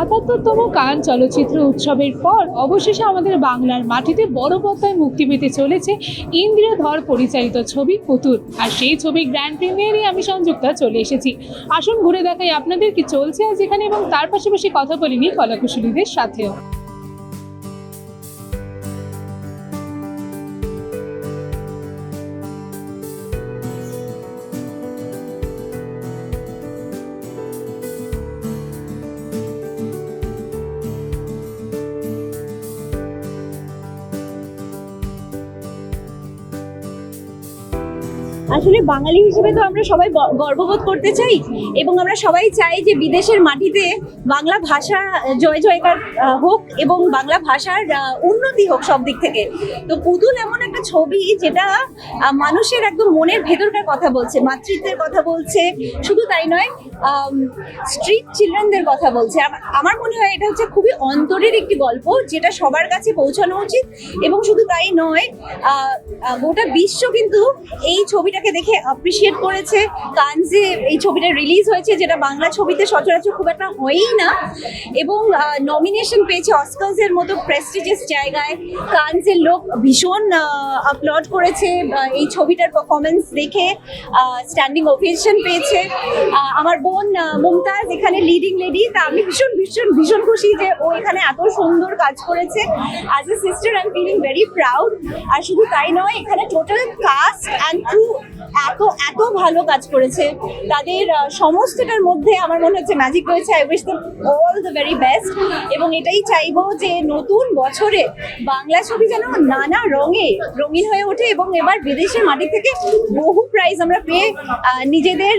সাতাত্তরতম কান চলচ্চিত্র উৎসবের পর অবশেষে আমাদের বাংলার মাটিতে বড় পর্দায় মুক্তি পেতে চলেছে ইন্দ্রিয় ধর পরিচালিত ছবি পুতুল। আর সেই ছবি গ্র্যান্ড প্রিমিয়ারে আমি সংযুক্তা চলে এসেছি। আসুন ঘুরে দেখাই আপনাদের কি চলছে আজ এখানে এবং তার পাশাপাশি কথা বলিনি কলাকুশলীদের সাথেও। আসলে বাঙালি হিসেবে তো আমরা সবাই গর্ববোধ করতে চাই এবং আমরা সবাই চাই যে বিদেশের মাটিতে বাংলা ভাষা জয় জয়কার হোক এবং বাংলা ভাষার উন্নতি হোক সব দিক থেকে। তো পুতুল এমন একটা ছবি যেটা মানুষের একদম মনের ভেতরকার কথা বলছে, মাতৃত্বের কথা বলছে, শুধু তাই নয় স্ট্রিট চিলড্রেনদের কথা বলছে। আম- আমার মনে হয় এটা হচ্ছে খুবই অন্তরের একটি গল্প, যেটা সবার কাছে পৌঁছানো উচিত, এবং শুধু তাই নয় গোটা বিশ্ব কিন্তু এই ছবিটাকে দেখে অ্যাপ্রিসিয়েট করেছে। কানজে এই ছবিটা রিলিজ হয়েছে, যেটা বাংলা ছবিতে সচরাচর খুব একটা হয়ই না, এবং নমিনেশন পেয়েছে অস্কার্সের মতো প্রেস্টিজিয়াস জায়গায়। কানজের লোক ভীষণ আপলোড করেছে এই ছবিটার পারফরমেন্স দেখে স্ট্যান্ডিং ওভেশন পেয়েছে। আমার বোন মমতাজ এখানে লিডিং লেডি তা আমি ভীষণ ভীষণ ভীষণ খুশি যে ও এখানে এত সুন্দর কাজ করেছে। As a sister I am feeling very proud আর শুধু তাই নয়, এখানে টোটাল কাস্ট অ্যান্ড ক্রু এত এত ভালো কাজ করেছে। তাদের সমস্তটার মধ্যে আমার মনে হচ্ছে ম্যাজিক রয়েছে। I wish the all the very best এবং এটাই চাইব যে নতুন বছরে বাংলা ছবি যেন নানা রঙে রঙিন হয়ে ওঠে এবং এবার বিদেশের মাটি থেকে বহু প্রাইজ আমরা পেয়ে নিজেদের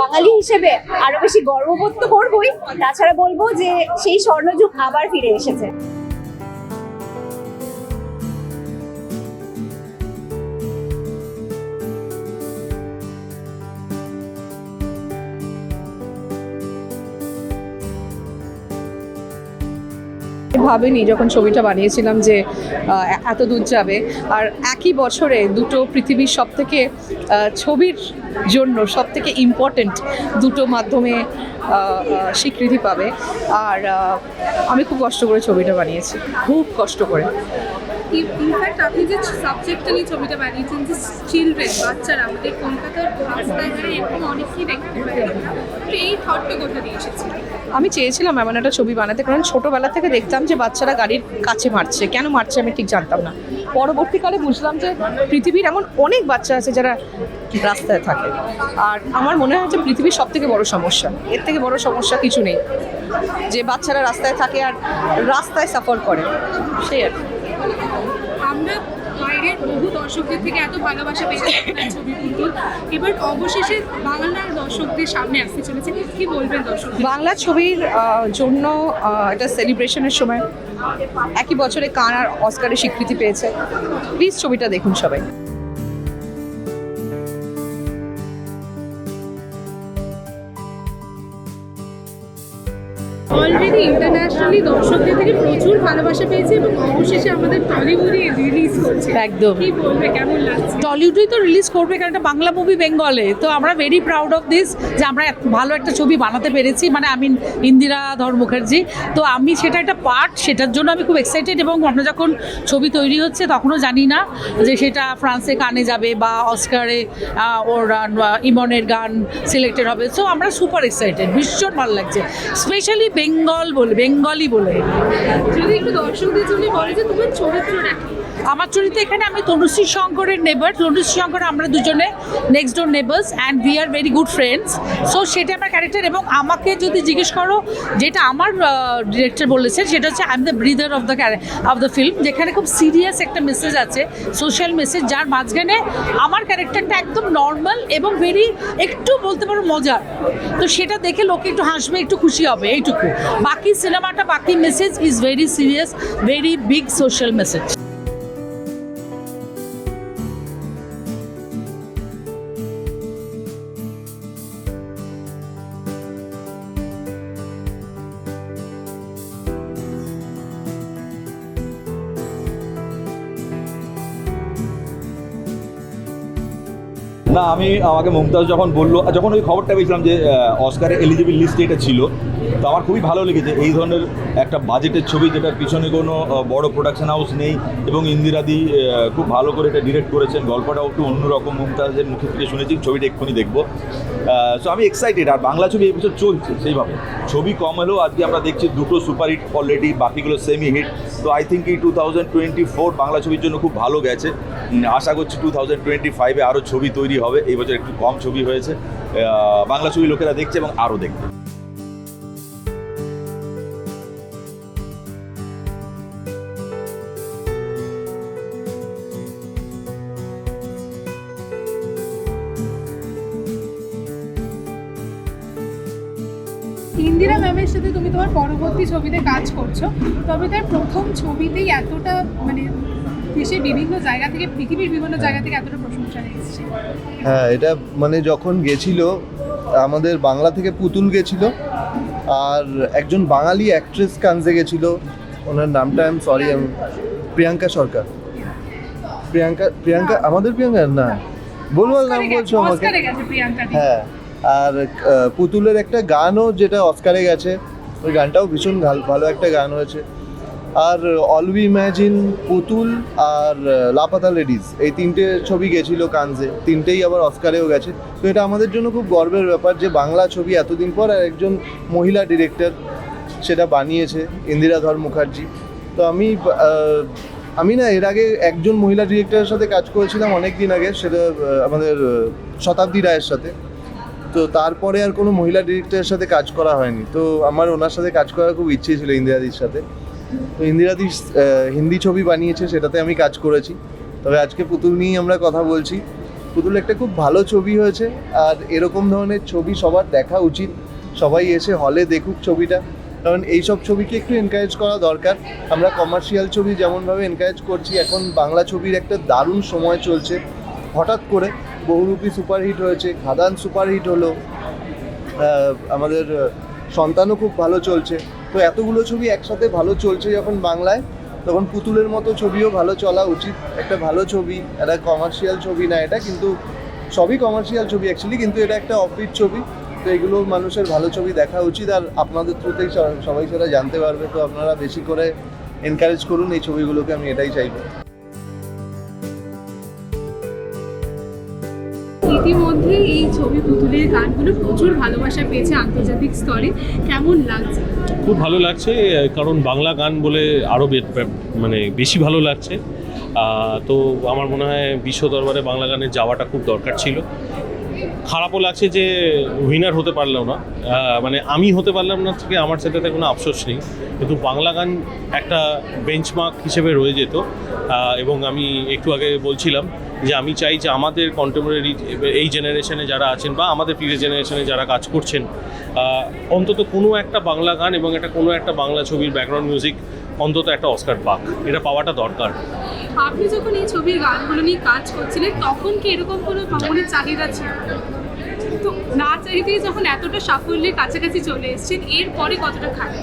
বাঙালি হিসেবে আরও বেশি গর্ববোধ তো করবোই। তাছাড়া বলব যে সেই স্বর্ণযুগ আবার ফিরে এসেছে। ভাবিনি যখন ছবিটা বানিয়েছিলাম যে এত দূর যাবে। আর একই বছরে দুটো পৃথিবীর সব থেকে ছবির জন্য সব থেকে ইম্পর্টেন্ট দুটো মাধ্যমে স্বীকৃতি পাবে। আর আমি খুব কষ্ট করে ছবিটা বানিয়েছি। খুব কষ্ট করে। ইনফ্যাক্ট আপনি যে সাবজেক্টটা নিয়ে ছবিটা বানিয়েছেন, যে চিলড্রেন বাচ্চারা আমাদের কলকাতার রাস্তায় ঘাটে এরকম অনেকেই দেখতে তো এই থটটা কোথা দিয়ে এসেছে? আমি চেয়েছিলাম এমন একটা ছবি বানাতে, কারণ ছোটোবেলা থেকে দেখতাম যে বাচ্চারা গাড়ির কাছে মারছে। কেন মারছে আমি ঠিক জানতাম না। পরবর্তীকালে বুঝলাম যে পৃথিবীর এমন অনেক বাচ্চা আছে যারা রাস্তায় থাকে। আর আমার মনে হয় যে পৃথিবীর সব থেকে বড় সমস্যা, এর থেকে বড় সমস্যা কিছু নেই। যে বাচ্চারা রাস্তায় থাকে আর রাস্তায় সাফার করে। সেই আর বহু দর্শকদের থেকে এত ভালোবাসা পেয়েছি আপনার ছবি পুতুল এবার অবশেষে বাংলার দর্শকদের সামনে আসতে চলেছে। কি বলবেন দর্শক? বাংলা ছবির জন্য এটা সেলিব্রেশনের সময় একই বছরে কান আর অস্কারে স্বীকৃতি পেয়েছে। প্লিজ ছবিটা দেখুন সবাই। অলরেডি ইন্টারন্যাশনালি দর্শকদের থেকে প্রচুর ভালোবাসা পেয়েছে এবং অবশেষে আমাদের টলিউডে রিলিজ করছে। একদম। কি বলবে কেমন লাগছে? টলিউডেই তো রিলিজ করবে কারণ এটা বাংলা মুভি বেঙ্গলে তো আমরা ভেরি প্রাউড অফ দিস যে আমরা ভালো একটা ছবি বানাতে পেরেছি। মানে আমি ইন্দিরা ধর মুখার্জি। তো আমি সেটা একটা পার্ট সেটার জন্য আমি খুব এক্সাইটেড এবং আমরা যখন ছবি তৈরি হচ্ছে তখনও জানি না যে সেটা ফ্রান্সে কানে যাবে বা অস্কারে ওর ইমনের গান সিলেক্টেড হবে। সো আমরা সুপার এক্সাইটেড ভীষণ ভালো লাগছে। স্পেশালি বেঙ্গল বলে বেঙ্গলি বলে। যদি একটু দর্শকদের জন্য বলে যে তোমার চরিত্রটা কি? আমার চরিত্র এখানে আমি তনুশ্রী শঙ্করের নেবার তনুশ্রী শঙ্কর, আমরা দুজনে next door neighbours and we are very good friends so সেটা আমার ক্যারেক্টার এবং আমাকে যদি জিজ্ঞেস করো, যেটা আমার ডিরেক্টর বলেছে সেটা হচ্ছে I am the breather of the of the film যেখানে খুব সিরিয়াস একটা মেসেজ আছে সোশ্যাল মেসেজ যার মাঝখানে আমার ক্যারেক্টারটা একদম নর্মাল এবং ভেরি একটু বলতে পারো মজার তো সেটা দেখে লোকে একটু হাসবে, একটু খুশি হবে, এইটুকু। বাকি সিনেমাটা বাকি message is very serious very big social message না আমি আমাকে মুমতাজ যখন বলল যখন ওই খবরটা পেয়েছিলাম যে আহ, অস্কারের এলিজিবল লিস্টে এটা ছিল তো আমার খুবই ভালো লেগেছে এই ধরনের একটা বাজেটের ছবি যেটার পিছনে কোনো বড় প্রোডাকশন হাউস নেই এবং ইন্দিরাদি খুব ভালো করে এটা ডিরেক্ট করেছেন। গল্পটাও একটু অন্যরকম মুমতাজের মুখে থেকে শুনেছি ছবিটা এক্ষুনি দেখব। সো আমি এক্সাইটেড আর বাংলা ছবি এই বছর চলছে সেইভাবে। ছবি কম হলেও আজকে আমরা দেখছি দুটো সুপার হিট অলরেডি বাকিগুলো সেমি হিট তো আই থিঙ্ক এই two thousand twenty four Bangla ছবির জন্য খুব ভালো গেছে। আশা করছি টু থাউজেন্ড টোয়েন্টি ফাইভে আরও ছবি তৈরি হবে। এই বছর একটু কম ছবি হয়েছে। বাংলা ছবি লোকেরা দেখছে এবং আরও দেখবে। ইন্দিরা ম্যামের সাথে তুমি তোমার পরবর্তী ছবিতে কাজ করছ। তবে তার প্রথম ছবিতেই এতটা মানে দেশের বিভিন্ন জায়গা থেকে পৃথিবীর বিভিন্ন জায়গা থেকে এতটা প্রশংসা এসেছে। হ্যাঁ এটা মানে যখন গেছিল আমাদের বাংলা থেকে পুতুল গেছিল আর একজন বাঙালি অ্যাক্ট্রেস কানজে গেছিল ওনার নামটা আই এম সরি আমি প্রিয়াঙ্কা সরকার। প্রিয়াঙ্কা প্রিয়াঙ্কা আমাদের প্রিয়াঙ্কা? না। বলব নাম বলছো আমাকে। হ্যাঁ। আর পুতুলের একটা গানও যেটা অস্কারে গেছে, ওই গানটাও ভীষণ ভাল- একটা গান হয়েছে। আর অল উই ইম্যাজিন পুতুল আর লাপাতা লেডিস এই তিনটে ছবি গেছিল কানজে, তিনটেই আবার অস্কারেও গেছে। তো এটা আমাদের জন্য খুব গর্বের ব্যাপার যে বাংলা ছবি এতদিন পর আর একজন মহিলা ডিরেক্টর সেটা বানিয়েছে ইন্দিরা ধর মুখার্জি। তো আমি আমি না এর আগে একজন মহিলা ডিরেক্টরের সাথে কাজ করেছিলাম অনেক দিন আগে, সেটা আমাদের শতাব্দী রায়ের সাথে। তো তারপরে আর কোনো মহিলা ডিরেক্টরের সাথে কাজ করা হয়নি। তো আমার ওনার সাথে কাজ করার খুব ইচ্ছে ছিল ইন্দিরাদির সাথে। তো ইন্দিরাদি হিন্দি ছবি বানিয়েছে, সেটাতে আমি কাজ করেছি। তবে আজকে পুতুল নিয়েই আমরা কথা বলছি। পুতুল একটা খুব ভালো ছবি হয়েছে, আর এরকম ধরনের ছবি সবার দেখা উচিত। সবাই এসে হলে দেখুক ছবিটা। কারণ এইসব ছবিকে একটু এনকারেজ করা দরকার। আমরা কমার্শিয়াল ছবি যেমনভাবে এনকারেজ করছি, এখন বাংলা ছবির একটা দারুণ সময় চলছে, হঠাৎ করে। বহুরূপী সুপারহিট হয়েছে খাদান সুপারহিট হলো আমাদের সন্তানও খুব ভালো চলছে। তো এতগুলো ছবি একসাথে ভালো চলছে যখন বাংলায়, তখন পুতুলের মতো ছবিও ভালো চলা উচিত। একটা ভালো ছবি, একটা কমার্শিয়াল ছবি না এটা, কিন্তু সবই কমার্শিয়াল ছবি অ্যাকচুয়ালি কিন্তু এটা একটা অফিট ছবি। তো এগুলো মানুষের ভালো ছবি দেখা উচিত, আর আপনাদের থ্রুতেই সবাই সেটা জানতে পারবে। তো আপনারা বেশি করে এনকারেজ করুন এই ছবিগুলোকে, আমি এটাই চাইব। ইতিমধ্যে এই ছবি পুতুলের গানগুলো প্রচুর ভালোবাসা পেয়েছে আন্তর্জাতিক স্তরে। কেমন লাগছে? খুব ভালো লাগছে, কারণ বাংলা গান বলে আরও মানে বেশি ভালো লাগছে। তো আমার মনে হয় বিশ্ব দরবারে বাংলা গানে যাওয়াটা খুব দরকার ছিল। খারাপও লাগছে যে উইনার হতে পারলাম না। মানে আমি হতে পারলাম না থেকে আমার সেটাতে কোনো আফসোস নেই। কিন্তু বাংলা গান একটা বেঞ্চমার্ক হিসেবে রয়ে যেত। এবং আমি একটু আগে বলছিলাম যে আমি চাই যে আমাদের কন্টেম্পোরারি এই জেনারেশনে যারা আছেন বা আমাদের প্রিভিয়াস জেনারেশনে যারা কাজ করছেন অন্তত কোনো একটা বাংলা গান এবং একটা কোনো একটা বাংলা ছবির ব্যাকগ্রাউন্ড মিউজিক অন্তত একটা অস্কার পাক। এটা পাওয়াটা দরকার। আপনি যখন এই ছবির গানগুলো নিয়ে কাজ করছিলেন তখন কি এরকম কোনো ভ্রমণের চাহিদা ছিল? তো না চাইতেই যখন এতটা সাফল্যের কাছাকাছি চলে এসেছেন এরপরে কতটা খারাপ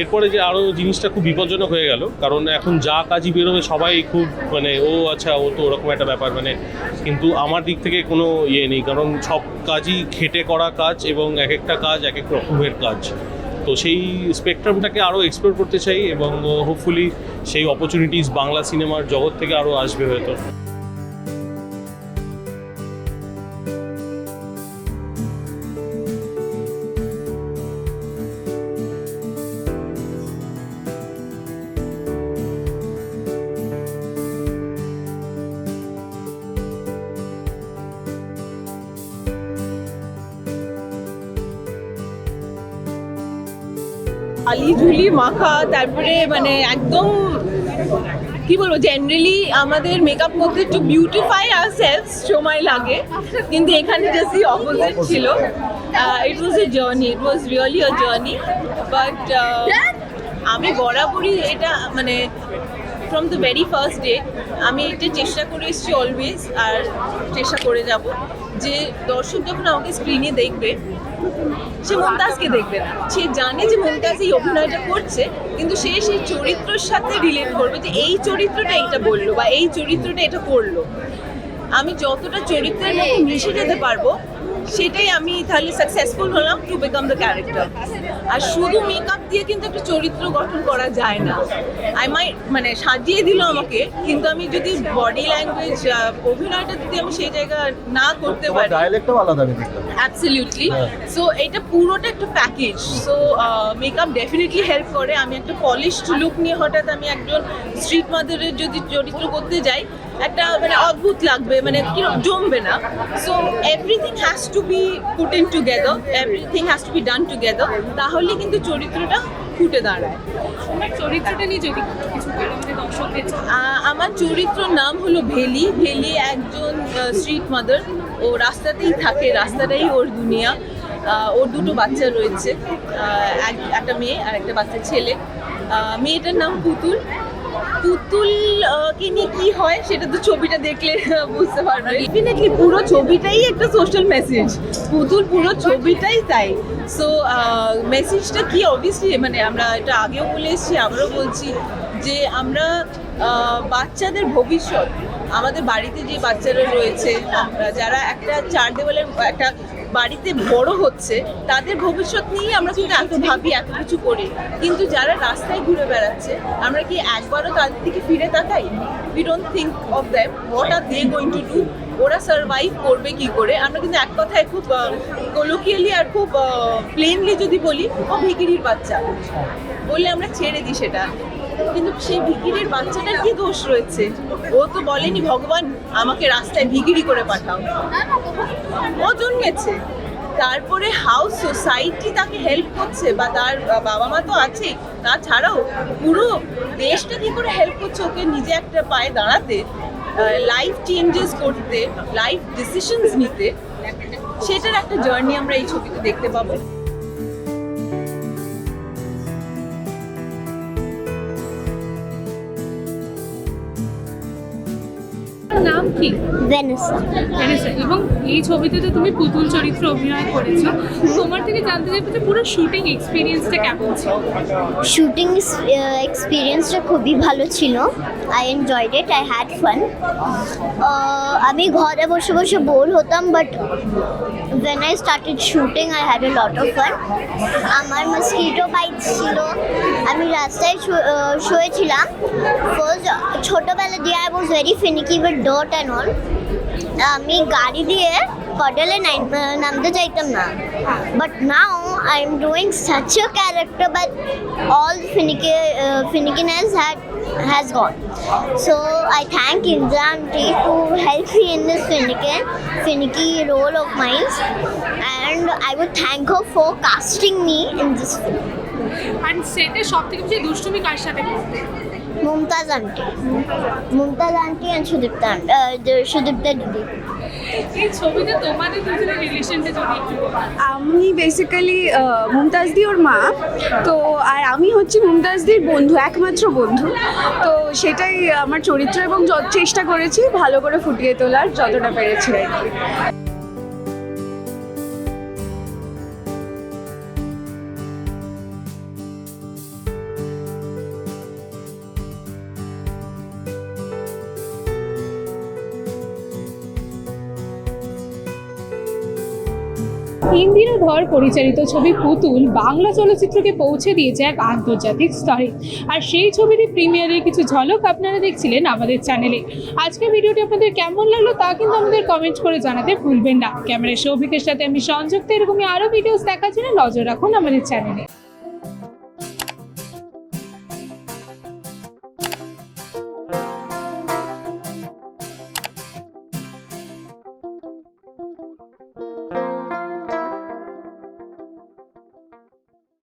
এরপরে যে আরও জিনিসটা খুব বিপজ্জনক হয়ে গেল কারণ এখন যা কাজই বেরোবে সবাই খুব মানে ও আচ্ছা ও তো ওরকম একটা ব্যাপার মানে কিন্তু আমার দিক থেকে কোনো ইয়ে নেই কারণ সব কাজই খেটে করা কাজ এবং এক একটা কাজ এক এক রকমের কাজ। তো সেই স্পেকট্রামটাকে আরও এক্সপ্লোর করতে চাই এবং হোপফুলি সেই অপরচুনিটিস বাংলা সিনেমার জগৎ থেকে আরও আসবে হয়তো। আলি ঝুলি, মাখা, তারপরে মানে একদম, কি বলব জেনারেলি আমাদের মেকআপ করতে একটু বিউটিফাই আর সেলফ সময় লাগে, কিন্তু এখানে জাস্ট অপোজিট ছিল। It was a journey it was really a journey but আমি বরাবরই এটা মানে from the very first day আমি এটা চেষ্টা করে এসেছি অলওয়েজ আর চেষ্টা করে যাব। যে দর্শক যখন আমাকে স্ক্রিনে দেখবে, সে মমতাজকে দেখবে না। সে জানে যে মুমতাজ এই অভিনয়টা করছে, কিন্তু সে সেই চরিত্রের সাথে রিলেট করবে যে এই চরিত্রটা এটা বলল বা এই চরিত্রটা এটা করল। আমি যতটা চরিত্রের মধ্যে মিশে যেতে পারব সেটাই আমি তাহলে সাকসেসফুল হলাম টু বিকাম দ্য ক্যারেক্টার আর শুধু মেকআপ দিয়ে কিন্তু একটা চরিত্র গঠন করা যায় না। আই মাই মানে সাজিয়ে দিল আমাকে কিন্তু আমি যদি বডি ল্যাঙ্গুয়েজ অভিনয়টা যদি আমি সেই জায়গা না করতে পারি ডায়ালেক্টটাও আলাদা আমি দেখলাম। অ্যাবসলিউটলি। সো এটা পুরোটা একটা package so makeup definitely help করে। আমি একটা পলিশড লুক নিয়ে হঠাৎ আমি একজন স্ট্রিট মাদারের যদি চরিত্র করতে যাই একটা মানে অদ্ভুত লাগবে মানে কীরকম জমবে না। So everything has to be put in together everything has to be done together তাহলে কিন্তু চরিত্রটা ফুটে দাঁড়ায়। চরিত্রটা নিয়ে যদি কিছু। আহ, আমার চরিত্র নাম হলো ভেলি। ভেলি একজন স্ট্রিট মাদার ও রাস্তাতেই থাকে রাস্তাটাই ওর দুনিয়া। ওর দুটো বাচ্চা রয়েছে। এক- একটা মেয়ে আর একটা বাচ্চা ছেলে। মেয়েটার নাম পুতুল। পুতুল আহ, কে নিয়ে কি হয় সেটা তো ছবিটা দেখলে বুঝতে পারবে। ডেফিনেটলি পুরো ছবিটাই একটা সোশ্যাল মেসেজ পুতুল পুরো ছবিটাই তাই। সো মেসেজটা কি? অবভিয়াসলি মানে আমরা এটা আগেও বলে এসেছি আবারও বলছি যে আমরা বাচ্চাদের ভবিষ্যৎ আমাদের বাড়িতে যে বাচ্চারা রয়েছে যারা একটা চার দেওয়ালের একটা বাড়িতে বড় হচ্ছে, তাদের ভবিষ্যৎ নিয়ে আমরা কিন্তু এত ভাবি, এত কিছু করি। কিন্তু যারা রাস্তায় ঘুরে বেড়াচ্ছে, আমরা কি একবারও তাদের দিকে ফিরে তাকাই? We don't think of them what are they going to do ওরা সার্ভাইভ করবে কি করে? আমরা কিন্তু এক কথায় খুব কলোকিয়ালি আর খুব প্লেনলি যদি বলি ও ভিকিরির বাচ্চা। বললে আমরা ছেড়ে দিই সেটা। কিন্তু সেই ভিকিরির বাচ্চাটার কি দোষ রয়েছে? ও তো বলেনি, ভগবান, আমাকে রাস্তায় ভিকিরি করে পাঠাও। ও জন্মেছে। তারপরে হাউস সোসাইটি তাকে হেল্প করছে বা তার বাবা মা তো আছে, তাছাড়াও পুরো দেশটা কি করে হেল্প করছে ওকে নিজে একটা পায়ে দাঁড়াতে লাইফ চেঞ্জেস করতে লাইফ ডিসিশনস নিতে, সেটার একটা জার্নি আমরা এই ছবিতে দেখতে পাবো। নাম কি? ভেনেসা। ভ্যানেসা। এবং এই ছবিতে তো তুমি পুতুল চরিত্র অভিনয় করেছ। তোমার থেকে জানতে চাইব যে পুরো শুটিং এক্সপিরিয়েন্সটা কেমন ছিল? শুটিং এক্সপিরিয়েন্সটা খুবই ভালো ছিল। I enjoyed it I had fun আমি ঘরে বসে বসে বোর হতাম but when I started shooting I had a lot of fun আমার মস্কিটো বাইট ছিল। আমি রাস্তায় শুয়েছিলাম। ফার্স্ট ছোটোবেলা দিয়ে I was very finicky with dot and all আমি গাড়ি দিয়ে পটলে নামতে চাইতাম না। But now I am doing character but all the finicky uh, finickiness had has gone so i thank indra aunty to help me in this finicky finicky role of mine and i would thank her for casting me in this film আর সেটে সব থেকে বেশি দুষ্টুমি কার সাথে করতে mumtaz aunty mumtaz aunty and sudipta aunt- uh, the sudipta didi আমি basically মুমতাজদি ওর মা। তো, আর আমি হচ্ছি মুমতাজদির বন্ধু, একমাত্র বন্ধু। তো সেটাই আমার চরিত্র এবং চেষ্টা করেছি, ভালো করে ফুটিয়ে তোলার যতটা পেরেছি আর কি। ইন্দিরা ধর পরিচালিত ছবি পুতুল বাংলা চলচ্চিত্রকে পৌঁছে দিয়েছে এক আন্তর্জাতিক স্তরে। আর সেই ছবিটি প্রিমিয়ারের কিছু ঝলক আপনারা দেখছিলেন আমাদের চ্যানেলে। আজকে ভিডিওটি আপনাদের কেমন লাগল তা কিন্তু আমাদের কমেন্ট করে জানাতে ভুলবেন না। ক্যামেরা সৌভিকের সাথে আমি সংযুক্ত এরকমই আরও ভিডিওস দেখার জন্য নজর রাখুন আমাদের চ্যানেলে।